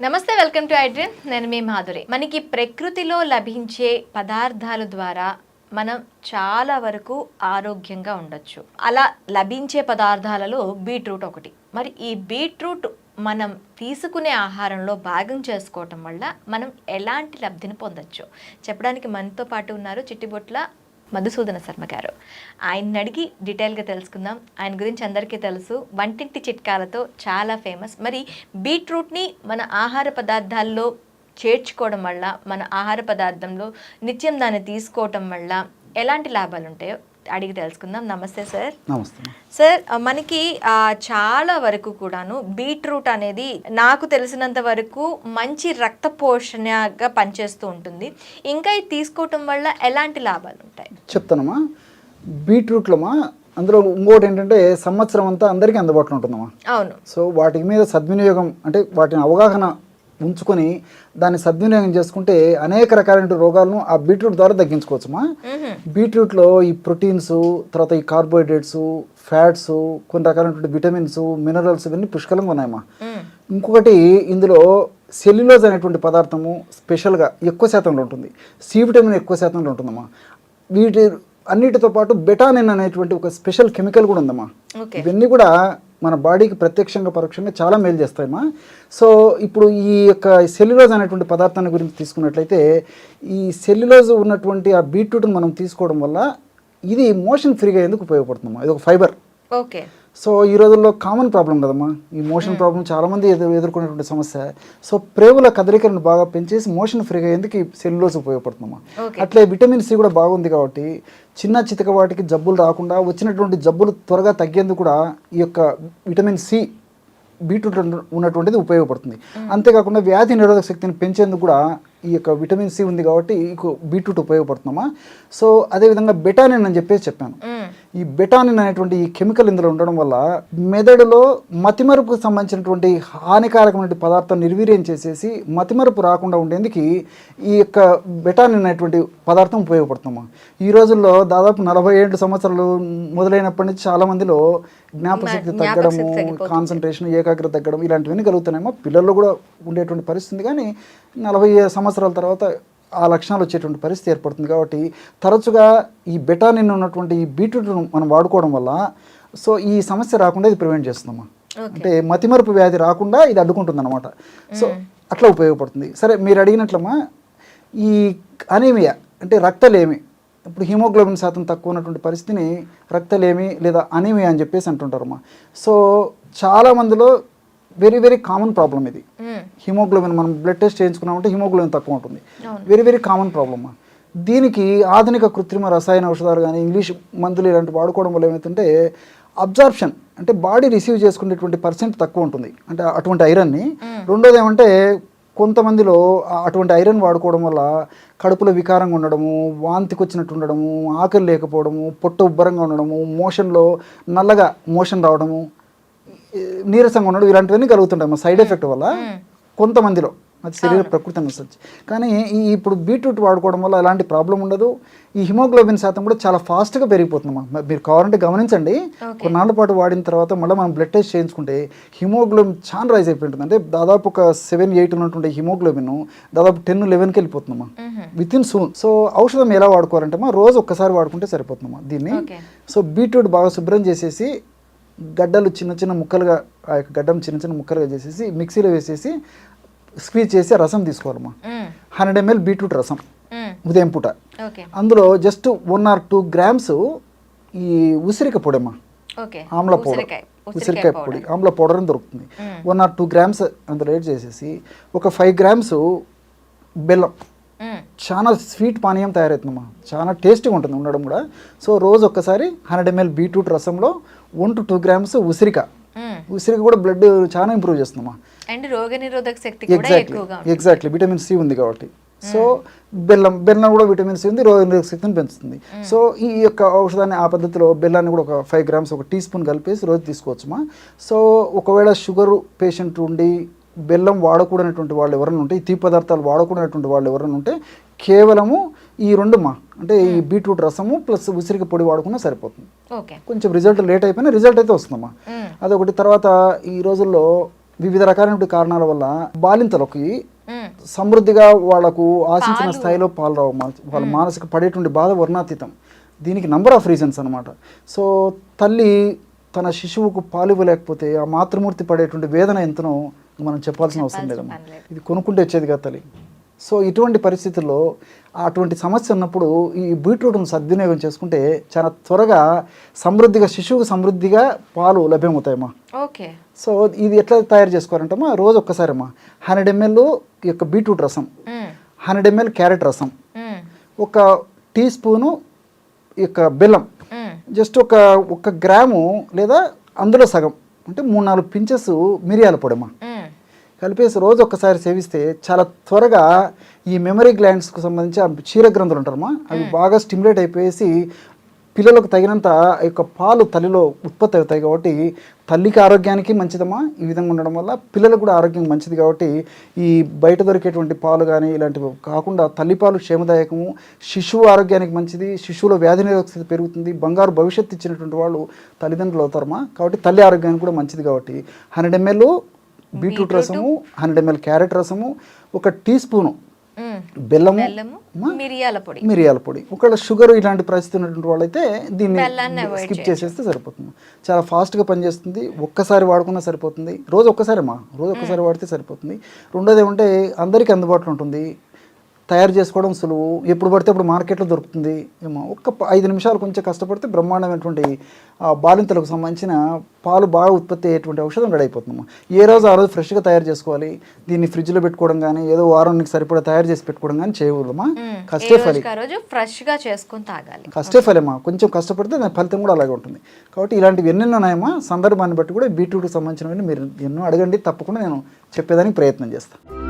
నమస్తే welcome to iDream నేను మీ మాధురి. మనకి ప్రకృతిలో లభించే పదార్థాల ద్వారా మనం చాలా వరకు ఆరోగ్యంగా ఉండొచ్చు. అలా లభించే పదార్థాలలో బీట్రూట్ ఒకటి. మరి ఈ బీట్రూట్ మనం తీసుకునే ఆహారంలో భాగం చేసుకోవటం వల్ల మనం ఎలాంటి లబ్ధిని పొందొచ్చు? చెప్పడానికి మనతో పాటు ఉన్నారు చిట్టిబొట్ల మధుసూదన శర్మ గారు. ఆయన్ని అడిగి డీటెయిల్గా తెలుసుకుందాం. ఆయన గురించి అందరికీ తెలుసు. వంటింటి చిట్కాలతో చాలా ఫేమస్. మరి బీట్రూట్ని మన ఆహార పదార్థాల్లో చేర్చుకోవడం వల్ల మన ఆహార పదార్థంలో నిత్యం దాన్ని తీసుకోవటం వల్ల ఎలాంటి లాభాలు ఉంటాయో అడిగి తెలుసుకుందాం. నమస్తే సార్. నమస్తే. సార్ మనకి చాలా వరకు కూడాను బీట్రూట్ అనేది నాకు తెలిసినంత వరకు మంచి రక్త పోషణగా పనిచేస్తూ ఉంటుంది. ఇంకా ఇది తీసుకోవటం వల్ల ఎలాంటి లాభాలు ఉంటాయి? చెప్తానమ్మా. బీట్రూట్లమ్మా అందులో ఇంకోటి ఏంటంటే సంవత్సరం అంతా అందరికీ అందుబాటులో ఉంటుందమ్మా. అవును. సో వాటి మీద సద్వినియోగం అంటే వాటిని అవగాహన ఉంచుకొని దాన్ని సద్వినియోగం చేసుకుంటే అనేక రకాలైన రోగాలను ఆ బీట్రూట్ ద్వారా తగ్గించుకోవచ్చమ్మా మ్హూ. బీట్రూట్లో ఈ ప్రోటీన్స్ తర్వాత ఈ కార్బోహైడ్రేట్స్ ఫ్యాట్స్ కొన్ని రకాలైనటువంటి విటమిన్స్ మినరల్స్ ఇవన్నీ పుష్కలంగా ఉన్నాయమ్మా. ఇంకొకటి ఇందులో సెల్యులోజ్ అనేటువంటి పదార్థము స్పెషల్గా ఎక్కువ శాతంలో ఉంటుంది. సి విటమిన్ ఎక్కువ శాతంలో ఉంటుందమ్మా. వీటి అన్నిటితో పాటు బెటానిన్ అనేటువంటి ఒక స్పెషల్ కెమికల్ కూడా ఉందమ్మా. ఇవన్నీ కూడా మన బాడీకి ప్రత్యక్షంగా పరోక్షంగా చాలా మేలు చేస్తాయమ్మా సో ఇప్పుడు ఈ యొక్క సెల్యులోజ్ అనేటువంటి పదార్థాన్ని గురించి తీసుకున్నట్లయితే ఈ సెల్యులోజ్ ఉన్నటువంటి ఆ బీట్రూట్ని మనం తీసుకోవడం వల్ల ఇది మోషన్ ఫ్రీగా ఎందుకు ఉపయోగపడుతుందమ్మా? ఇది ఒక ఫైబర్. ఓకే. సో ఈ రోజుల్లో కామన్ ప్రాబ్లం కదమ్మా. ఈ మోషన్ ప్రాబ్లం చాలామంది ఎదురు ఎదుర్కొనేటువంటి సమస్య. సో ప్రేగుల కదలికలను బాగా పెంచేసి మోషన్ ఫ్రీగా ఎందుకు సెల్యులోస్ ఉపయోగపడుతుందమ్మా. అట్లే విటమిన్ సి కూడా బాగుంది కాబట్టి చిన్న చితక వాటికి జబ్బులు రాకుండా వచ్చినటువంటి జబ్బులు త్వరగా తగ్గేందుకు కూడా ఈ యొక్క విటమిన్ సి బీట్రూట్ ఉన్నటువంటిది ఉపయోగపడుతుంది. అంతేకాకుండా వ్యాధి నిరోధక శక్తిని పెంచేందుకు కూడా ఈ యొక్క విటమిన్ సి ఉంది కాబట్టి బీట్రూట్ ఉపయోగపడుతుందమ్మా. సో అదేవిధంగా బెటానిన్ అని చెప్పేసి చెప్పాను. మ్. ఈ బెటానిన్ అనేటువంటి ఈ కెమికల్ ఇందులో ఉండడం వల్ల మెదడులో మతిమరుపుకు సంబంధించినటువంటి హానికారకమైన పదార్థం నిర్వీర్యం చేసేసి మతిమరుపు రాకుండా ఉండేందుకు ఈ యొక్క బెటానిన్ అనేటువంటి పదార్థం ఉపయోగపడుతుందమ్మా ఈ రోజుల్లో దాదాపు నలభై ఏడు సంవత్సరాలు మొదలైనప్పటి నుంచి చాలా మందిలో జ్ఞాపకశక్తి తగ్గడము. కాన్సన్ట్రేషన్ ఏకాగ్రత తగ్గడం ఇలాంటివన్నీ కలుగుతున్నాయేమో పిల్లల్లో కూడా ఉండేటువంటి పరిస్థితి కానీ నలభై సంవత్సరాల తర్వాత ఆ లక్షణాలు వచ్చేటువంటి పరిస్థితి ఏర్పడుతుంది కాబట్టి తరచుగా ఈ బెటానిన్ ఉన్నటువంటి ఈ బీట్రూట్ను మనం వాడుకోవడం వల్ల సో ఈ సమస్య రాకుండా ఇది ప్రివెంట్ చేస్తుందమ్మా. అంటే మతిమరుపు వ్యాధి రాకుండా ఇది అడ్డుకుంటుంది అనమాట సో అట్లా ఉపయోగపడుతుంది. సరే మీరు అడిగినట్లమ్మా ఈ అనీమియా అంటే రక్తలేమి ఇప్పుడు హిమోగ్లోబిన్ శాతం తక్కువ ఉన్నటువంటి పరిస్థితిని రక్తలేమి లేదా అనీమియా అని చెప్పేసి అంటుంటారమ్మా. సో చాలా మందిలో వెరీ వెరీ కామన్ ప్రాబ్లం ఇది. హిమోగ్లోబిన్ మనం బ్లడ్ టెస్ట్ చేయించుకున్నామంటే హిమోగ్లోబిన్ తక్కువ ఉంటుంది. Very very common problem. దీనికి ఆధునిక కృత్రిమ రసాయన ఔషధాలు కానీ ఇంగ్లీష్ మందులు ఇలాంటి వాడుకోవడం వల్ల ఏమవుతుంటే అబ్జార్ప్షన్ అంటే బాడీ రిసీవ్ చేసుకునేటువంటి పర్సెంట్ తక్కువ ఉంటుంది. అంటే అటువంటి ఐరన్ని రెండోది ఏమంటే కొంతమందిలో అటువంటి ఐరన్ వాడుకోవడం వల్ల కడుపులో వికారంగా ఉండడము వాంతికి వచ్చినట్టు ఉండడము ఆకలి లేకపోవడము పొట్ట ఉబ్బరంగా ఉండడము మోషన్లో నల్లగా మోషన్ రావడము నీరసంగా ఉండడం ఇలాంటివన్నీ కలుగుతుంటాయి మా సైడ్ ఎఫెక్ట్ వల్ల కొంతమందిలో. అది శరీర ప్రకృతి అనుసరించి కానీ ఈ ఇప్పుడు బీట్రూట్ వాడుకోవడం వల్ల ఎలాంటి ప్రాబ్లం ఉండదు. ఈ హిమోగ్లోబిన్ శాతం కూడా చాలా ఫాస్ట్గా పెరిగిపోతుందమ్మా మరి మీరు కావాలంటే గమనించండి. కొన్నాళ్ళ పాటు వాడిన తర్వాత మళ్ళీ మనం బ్లడ్ టెస్ట్ చేయించుకుంటే హిమోగ్లోబిన్ చాలా రైజ్ అయిపోయి ఉంటుంది అంటే దాదాపు ఒక సెవెన్ ఎయిట్ ఉన్నటువంటి హిమోగ్లోబిన్ దాదాపు టెన్ లెవెన్కి వెళ్ళిపోతుందమ్మా. Within soon. సో ఔషధం ఎలా వాడుకోవాలంటే మా రోజు ఒక్కసారి వాడుకుంటే సరిపోతుందమ్మా దీన్ని. సో బీట్రూట్ బాగా శుభ్రం చేసేసి గడ్డలు చిన్న చిన్న ముక్కలుగా ఆ యొక్క గడ్డం చిన్న చిన్న ముక్కలుగా చేసేసి మిక్సీలో వేసేసి స్క్వీజ్ చేసి రసం తీసుకోవాలమ్మా. హండ్రెడ్ ఎంఎల్ బీట్రూట్ రసం. ఉదయం పూట. అందులో just one or two grams ఈ ఉసిరిక పొడమ్మా. ఆమ్ల పౌడర్. ఉసిరికాయ పొడి. ఆమ్ల పౌడర్ అని దొరుకుతుంది. వన్ ఆర్ టూ గ్రామ్స్ అందులో యాడ్ చేసేసి ఒక ఫైవ్ గ్రామ్స్ బెల్లం. చాలా స్వీట్ పానీయం తయారవుతుందమ్మా. చాలా టేస్టీగా ఉంటుంది ఉండడం కూడా. సో రోజు ఒక్కసారి హండ్రెడ్ ఎంఎల్ బీట్రూట్ రసంలో వన్ టు టూ గ్రామ్స్ ఉసిరిక. ఉసిరిక కూడా బ్లడ్ చాలా ఇంప్రూవ్ చేస్తుందమ్మా. అండ్ రోగ నిరోధక శక్తి ఎగ్జాక్ట్లీ ఎగ్జాక్ట్లీ విటమిన్ సి ఉంది కాబట్టి. సో బెల్లం బెల్లం కూడా విటమిన్ సి ఉంది రోగనిరోధక శక్తిని పెంచుతుంది. సో ఈ యొక్క ఔషధాన్ని ఆ పద్ధతిలో బెల్లాన్ని కూడా ఒక ఫైవ్ గ్రామ్స్ ఒక టీ స్పూన్ కలిపేసి రోజు తీసుకోవచ్చుమా. సో ఒకవేళ షుగర్ పేషెంట్ ఉండి బెల్లం వాడకూడనటువంటి వాళ్ళు ఎవరైనా ఉంటే ఈ తీపి పదార్థాలు వాడకూడనటువంటి వాళ్ళు ఎవరైనా ఉంటే కేవలము ఈ రెండుమా? అంటే ఈ బీట్రూట్ రసము ప్లస్ ఉసిరిక పొడి వాడుకున్నా సరిపోతుంది. కొంచెం రిజల్ట్ లేట్ అయిపోయినా రిజల్ట్ అయితే వస్తుందమ్మా. మ్మ్. అదొకటి. తర్వాత ఈ రోజుల్లో వివిధ రకాలైన కారణాల వల్ల బాలింతలకి. సమృద్ధిగా వాళ్ళకు ఆశించిన స్థాయిలో పాలు రావు మా- వాళ్ళ మానసిక పడేటువంటి బాధ వర్ణాతీతం. దీనికి నంబర్ ఆఫ్ రీజన్స్ అనమాట సో తల్లి తన శిశువుకు పాలు ఇవ్వలేకపోతే ఆ మాతృమూర్తి పడేటువంటి వేదన ఎంతనో మనం చెప్పాల్సిన అవసరం లేదమ్మా. ఇది కొనుక్కుంటే వచ్చేది కదా తల్లి. సో ఇటువంటి పరిస్థితుల్లో అటువంటి సమస్య ఉన్నప్పుడు ఈ బీట్రూట్ను సద్వినియోగం చేసుకుంటే చాలా త్వరగా సమృద్ధిగా శిశువుకు సమృద్ధిగా పాలు లభ్యమవుతాయమ్మా ఓకే సో ఇది ఎట్లా తయారు చేసుకోవాలంటమ్మా రోజు ఒక్కసారమ్మా హండ్రెడ్ ఎంఎల్ యొక్క బీట్రూట్ రసం. హండ్రెడ్ ఎంఎల్ క్యారెట్ రసం. ఒక టీ స్పూను యొక్క బెల్లం. జస్ట్ ఒక ఒక గ్రాము లేదా అందులో సగం అంటే మూడు నాలుగు పించెస్ మిరియాల పొడమ్మా మ్మ్. కలిపేసి రోజు ఒక్కసారి సేవిస్తే చాలా త్వరగా ఈ మెమరీ గ్లాండ్స్కు సంబంధించి ఆ క్షీర గ్రంథులు ఉంటారమ్మా అవి బాగా స్టిమ్యులేట్ అయిపోయేసి పిల్లలకు తగినంత యొక్క పాలు తల్లిలో ఉత్పత్తి అవుతాయి కాబట్టి తల్లికి ఆరోగ్యానికి మంచిదమ్మా. ఈ విధంగా ఉండడం వల్ల పిల్లలకు కూడా ఆరోగ్యం మంచిది కాబట్టి ఈ బయట దొరికేటువంటి పాలు కానీ ఇలాంటివి కాకుండా తల్లిపాలు క్షేమదాయకము శిశువు ఆరోగ్యానికి మంచిది శిశువులో వ్యాధి నిరోధక స్థితి పెరుగుతుంది బంగారు భవిష్యత్తు ఇచ్చినటువంటి వాళ్ళు తల్లిదండ్రులు అవుతారమ్మా. కాబట్టి తల్లి ఆరోగ్యానికి కూడా మంచిది కాబట్టి హండ్రెడ్ ఎంఎల్ బీట్రూట్ రసము హండ్రెడ్ ఎంఎల్ క్యారెట్ రసము ఒక టీ స్పూను. బెల్లము మిరియాల పొడి. మిరియాల పొడి. ఒకవేళ షుగర్ ఇలాంటి పరిస్థితి ఉన్నటువంటి వాళ్ళైతే దీన్ని స్కిప్ చేసేస్తే సరిపోతుంది. చాలా ఫాస్ట్గా పనిచేస్తుంది. ఒక్కసారి వాడుకున్నా సరిపోతుంది. రోజు ఒక్కసారేమా? రోజు ఒక్కసారి వాడితే సరిపోతుంది. రెండోది ఏమంటే అందరికీ అందుబాటులో ఉంటుంది. తయారు చేసుకోవడం సులువు. ఎప్పుడు పడితే అప్పుడు మార్కెట్లో దొరుకుతుంది. ఏమో ఒక్క ఐదు నిమిషాలు కొంచెం కష్టపడితే బ్రహ్మాండమైనటువంటి బాలింతలకు సంబంధించిన పాలు బాగా ఉత్పత్తి అయ్యేటువంటి ఔషధం రెడీ అయిపోతుందమ్మా. ఏ రోజు ఆ రోజు ఫ్రెష్గా తయారు చేసుకోవాలి. దీన్ని ఫ్రిడ్జ్లో పెట్టుకోవడం కానీ ఏదో వారానికి సరిపడా తయారు చేసి పెట్టుకోవడం కానీ చేయకూడదమ్మా. కష్టే ఫలి. రోజుకి ఆ రోజు ఫ్రెష్గా చేసుకొని తాగాలి. కష్టే ఫలమా? కొంచెం కష్టపడితే దాని ఫలితం కూడా అలాగే ఉంటుంది. కాబట్టి ఇలాంటివి ఎన్నెన్నో ఉన్నాయమ్మా. సందర్భాన్ని బట్టి కూడా బీట్రూట్కి సంబంధించినవన్నీ మీరు ఎన్నో అడగండి. తప్పకుండా నేను చెప్పేదానికి ప్రయత్నం చేస్తాను